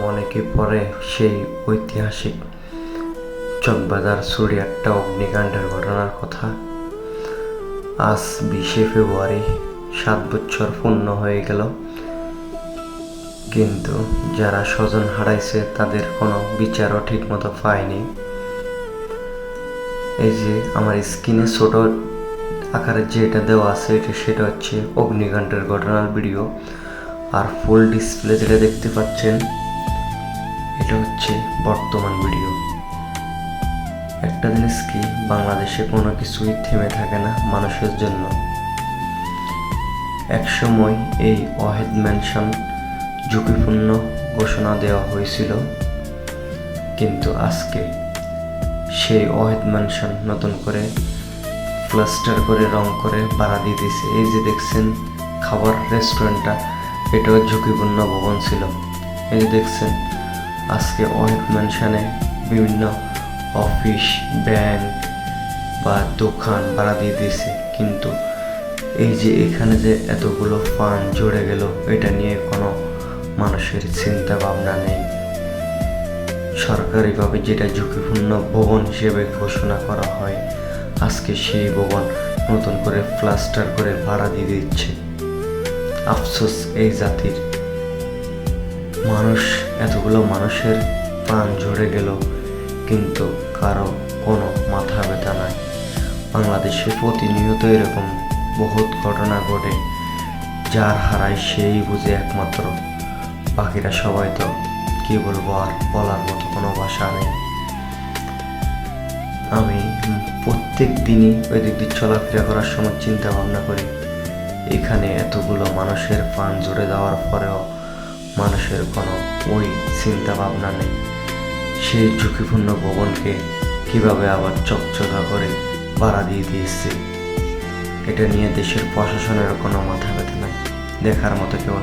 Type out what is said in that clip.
মনে পরে সেই ঐতিহাসিক চকবাজার সুরিয়াট্টা অগ্নিকাণ্ডের ঘটনার কথা। আজ বিশে ফেব্রুয়ারি, সাত বছর পূর্ণ হয়ে গেল। কিন্তু যারা স্বজন হারাইছে তাদের কোনো বিচারও ঠিকমতো পায়নি। এই যে আমার স্ক্রিনে ছোট আকারে যেটা দেওয়া আছে, এটা সেটা হচ্ছে অগ্নিকাণ্ডের ঘটনার ভিডিও। আর ফুল ডিসপ্লে যেটা দেখতে পাচ্ছেন এটা হচ্ছে বর্তমান ভিডিও। একটা জিনিস কি, বাংলাদেশে কোনো কিছুই থেমে থাকে না মানুষের জন্য। একসময় এই অহেদ ম্যানশন ঝুঁকিপূর্ণ ঘোষণা দেওয়া হয়েছিল, কিন্তু আজকে সেই অহেদ ম্যানশন নতুন করে প্লাস্টার করে, রং করে ভাড়া দিয়ে দিয়েছে। এই যে দেখছেন, খাবার রেস্টুরেন্টটা, এটাও ঝুঁকিপূর্ণ ভবন ছিল। এই যে দেখছেন আজকে ওয়াহেদ ম্যানশনে বিভিন্ন অফিস ব্যাংক বা দোকান ভাড়া দিয়ে দিয়েছে। কিন্তু এই যে এখানে যে এতগুলো ফান্ড জুড়ে গেল, এটা নিয়ে কোনো মানুষের চিন্তা ভাবনা নেই। সরকারিভাবে যেটা ঝুঁকিপূর্ণ ভবন হিসেবে ঘোষণা করা হয়, আজকে সেই ভবন নতুন করে প্লাস্টার করে ভাড়া দিয়ে দিচ্ছে। আফসোস এই জাতির। মানুষ, এতগুলো মানুষের প্রাণ ঝরে গেল, কিন্তু কারও কোনো মাথা ব্যথা নাই। বাংলাদেশে প্রতিনিয়ত এরকম বহুত ঘটনা ঘটে, যার হারায় সেই বুঝে একমাত্র। বাকিরা সবাই তো কি বলব আর বলার মতো কোনো ভাষা নেই। আমি প্রত্যেক দিনই ওই দিক দিয়ে চলাফেরা করার সময় চিন্তা ভাবনা করি। এখানে এতগুলো মানুষের প্রাণ জুড়ে দেওয়ার পরেও মানুষের কোনো ওই চিন্তা ভাবনা নেই সেই ঝুঁকিপূর্ণ ভবনকে কীভাবে আবার চকচকা করে ভাড়া দিয়ে দিয়েছে এটা নিয়ে দেশের প্রশাসনের কোনো মাথা ব্যথা নাই দেখার মতো কেউ।